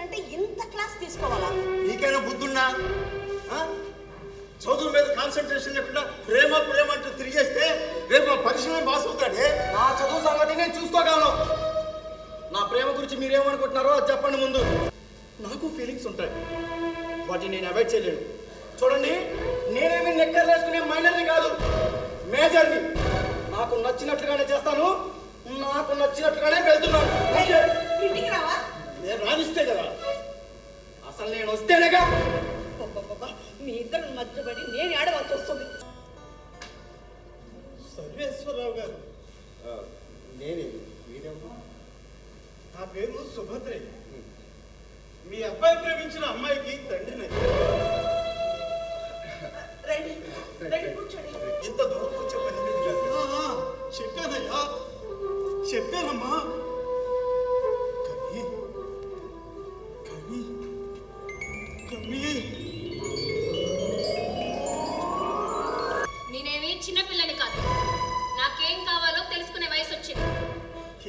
చేశారంటే ఇంత క్లాస్ తీసుకోవాలా? నీకైనా బుద్ధున్నా? చదువు మీద కాన్సన్ట్రేషన్ లేకుండా ప్రేమ ప్రేమ అంటూ తిరిగేస్తే రేపు ఆ పరిశ్రమ పాస్ అవుతాడే? నా చదువు సంగతి నేను చూసుకోగలను. నా ప్రేమ గురించి మీరేమనుకుంటున్నారో అది చెప్పండి ముందు. నాకు ఫీలింగ్స్ ఉంటాయి. వాటిని నేను అవాయిడ్ చేయలేను. చూడండి నేనేమి నెక్కర్ వేసుకునే మైనర్ని కాదు మేజర్ని నాకు నచ్చినట్లుగానే చేస్తాను నాకు నచ్చినట్లుగానే వెళ్తున్నాను. నేనే మీరేమో నా పేరు సుభద్రయ్య మీ అబ్బాయి ప్రేమించిన అమ్మాయికి తండ్రిని ఇంత దూరం వచ్చే పని. చెప్పానయ్యా. చెప్పానమ్మా. కవి కవి కవి.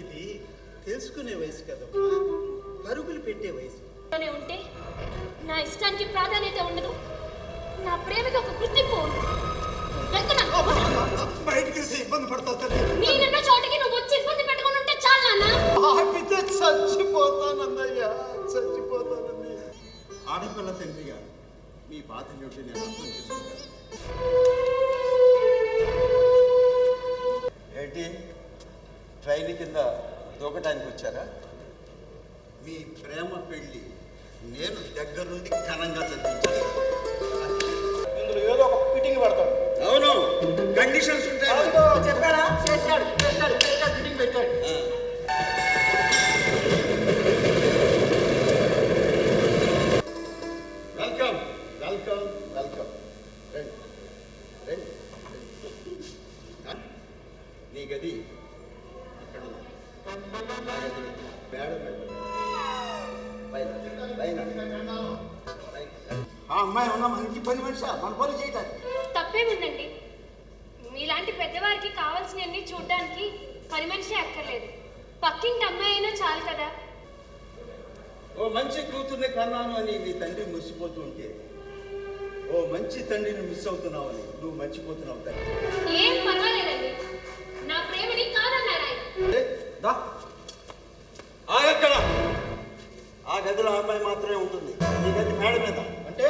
ఇది తెలుసుకునే వయసు కదమ్మా పరుగులు పెట్టే వయసు. ఉంటే నా ఇష్టానికి ప్రాధాన్యత ఉండదు. నా ప్రేమకి ఒక గుర్తింపు. బయటికి ఇబ్బంది పడతా తల్లి. నేనున్న చోటికి నువ్వు వచ్చి ఇబ్బంది పెట్టుకుని ఉంటే చాలు నాన్న. ఆపితే చచ్చిపోతానన్నయ్యా చచ్చిపోతానండి ఆడపిల్ల తండ్రిగా మీ బాధ ఏమిటి నేను అర్థం చేసుకుంటాను. దూకటానికి వచ్చారా? మీ ప్రేమ పెళ్ళి నేను దగ్గరుండి ఘనంగా జరిపించాను ఇందులో ఏదో ఒక ఫిట్టింగ్ పడతాడు. అవును. కండిషన్స్ ఉంటాయి. అవును, చెప్పాడా చేశాడు చేశాడు చేశాడు ఫిట్టింగ్ పెట్టాడు. Welcome welcome welcome. రండి రండి? నీ గది ఇక్కడ ఉంది. ఆ అమ్మాయి ఉన్న ఇంటి పని మనిషి? మన పని చేయటానికి. తప్పేముందండి? మీలాంటి పెద్దవారికి కావాల్సినవన్నీ చూడడానికి పని మనిషి అక్కర్లేదు. పక్కింటి అమ్మాయి అయినా చాలు కదా. ఓ మంచి కూతుర్ని కన్నాను అని నీ తండ్రి మురిసిపోతూ ఉంటే ఓ మంచి తండ్రిని మిస్ అవుతున్నావని నువ్వు మర్చిపోతున్నావు తండ్రి. ఏం పర్వాలేదండి. నా ప్రేమని కాదన్నారు దా. ఆగక్కడ ఆ గదిలో ఆ అమ్మాయి మాత్రమే ఉంటుంది. ఈ గది మేడ మీద. అంటే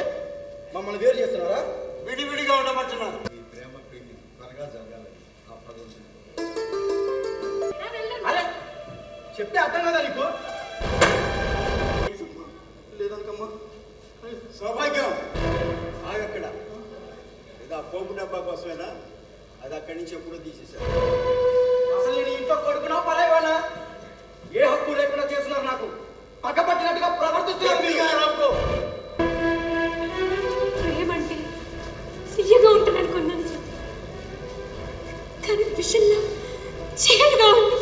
మమ్మల్ని వేరు చేస్తున్నారా? విడివిడిగా ఉండమంటున్నాను. ఈ ప్రేమ పెళ్ళి త్వరగా జరగాలని ఆ? అరే! చెప్తే అర్థం కదా నీకు? లేదనుకమ్మా. సౌభాగ్యం. ఆగక్కడ ఇది ఆ పోపు డబ్బా కోసమేనా? అది అక్కడి నుంచి ఎప్పుడో తీసేశారు. అసలు నేను ఇంట్లో కొడుకునా పరాయవానా ఏ హక్కు లేకుండా చేస్తున్నారు నాకు? పక్కపట్టినట్టుగా ప్రవర్తిస్తున్నారు మీరు. గట్టిగా రాసుకో. ప్రేమంటే తీయగా ఉంటుంది అనుకున్నాను సార్. కానీ విషయంలో చేదుగా ఉంది.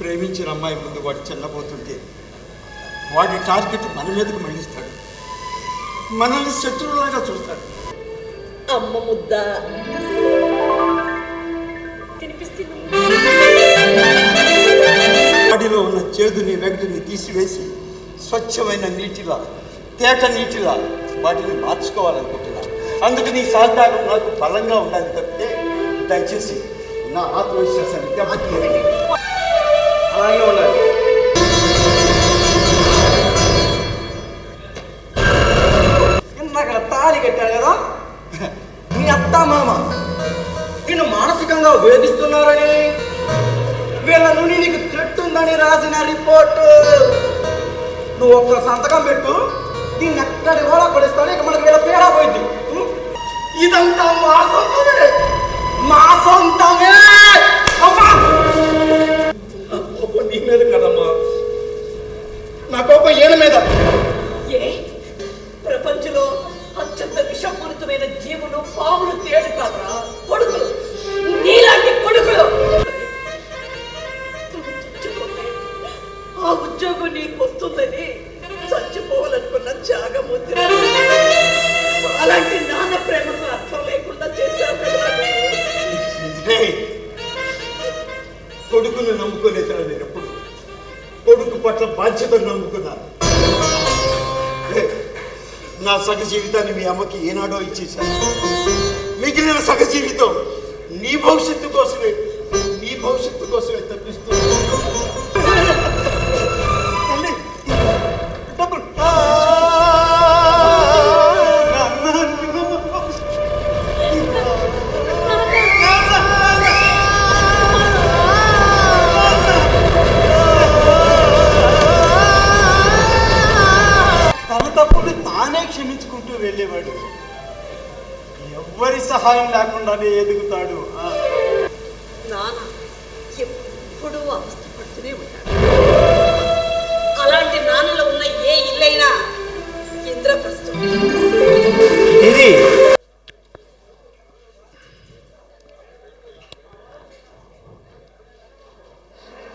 ప్రేమించిన అమ్మాయి ముందు వాడు చిన్నపోతుంటే వాడి టార్గెట్ మన మీదకి మళ్ళిస్తాడు. మనల్ని శత్రువులాగా చూస్తాడు. అమ్మ ముద్ద. తినిపిస్తుంది వాడిలో ఉన్న చేదుని వెగటిని తీసివేసి స్వచ్ఛమైన నీటిలా తేట నీటిలా వాటిని మార్చుకోవాలనుకుంటున్నాను అందుకు నీ సహకారం నాకు బలంగా ఉండాలి తప్పితే దయచేసి నా ఆత్మవిశ్వాసాన్ని దెబ్బతీయకండి. అలాగే ఉండాలి. ఇందాక తాళి కట్టాడు కదా? మీ అత్త మామ నేను మాన మానసికంగా వేధిస్తున్నారని. వీళ్ళ నుండి నీకు థ్రెట్ ఉందని రాసిన రిపోర్టు. నువ్వు ఒక్క సంతకం పెట్టు దీన్ని ఎక్కడి కూడా కొడిస్తాను ఇక మనకి వీళ్ళ పేరా పోయింది. ఇదంతా మా సొంతమే. మా సొంతమే. అమ్మా! నమ్ముకోలేదు నేను ఎప్పుడు. కొడుకు పట్ల బాధ్యతను నమ్ముకున్నాను. నా సగ జీవితాన్ని మీ అమ్మకి ఏనాడో ఇచ్చేసాను మిగిలిన సగ జీవితం నీ భవిష్యత్తు కోసమే. నీ భవిష్యత్తు కోసమే ఎవరి సహాయం లేకుండానే ఎదుగుతాడు. నాన్న ఎప్పుడూ అవస్థపడుతూనే ఉంటాడు.